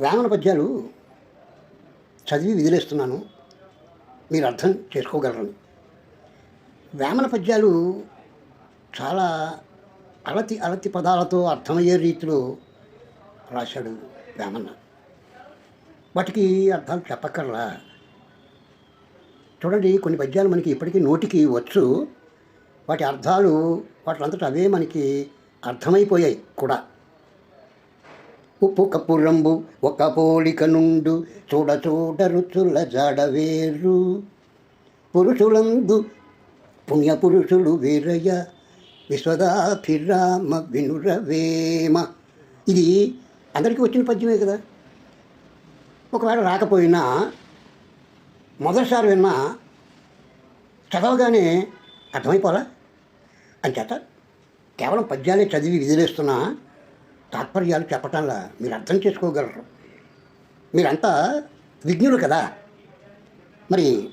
వేమన పద్యాలు చదివి విదిలేస్తున్నాను. మీరు అర్థం చేసుకోగలరని. వేమన పద్యాలు చాలా అలతి అలతి పదాలతో అర్థమయ్యే రీతిలో రాశాడు వేమన్న వాటికి అర్థాలు చెప్పక్కర్లా. చూడండి కొన్ని పద్యాలు మనకి ఇప్పటికీ నోటికి వచ్చు. వాటి అర్థాలు వాటి అంతటా అవే మనకి అర్థమైపోయాయి కూడా. ఉప్పు కపురంబు ఒక పోలిక నుండు చూడ చూడ రుచుల జాడవేరు పురుషులందు పుణ్యపురుషులు వీరయ్య విశ్వదాభిరామ వినురవేమ ఇది అందరికీ వచ్చిన పద్యమే కదా. ఒకవేళ రాకపోయినా మొదటిసారి విన్నా చదవగానే అర్థమైపోలా అంచేత కేవలం పద్యాలే చదివి విదిలేస్తున్నా తాత్పర్యాలు చెప్పటంలా మీరు అర్థం చేసుకోగలరు. మీరంతా విజ్ఞులు కదా. మరి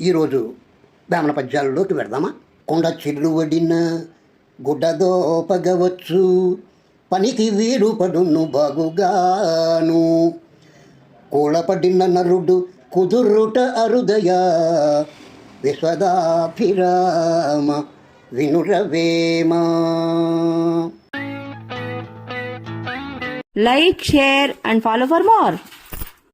ఈరోజు వేమన పద్యాలలోకి వెడదామా కొండ చిల్లు వడిన గుడ్డదోపగవచ్చు పనికి వీడు పడును బాగుగాను. కూలపడిన నరుడు కుదురుట అరుదయ విశ్వదాభిరామ వినురవేమా. Like, share, and follow for more.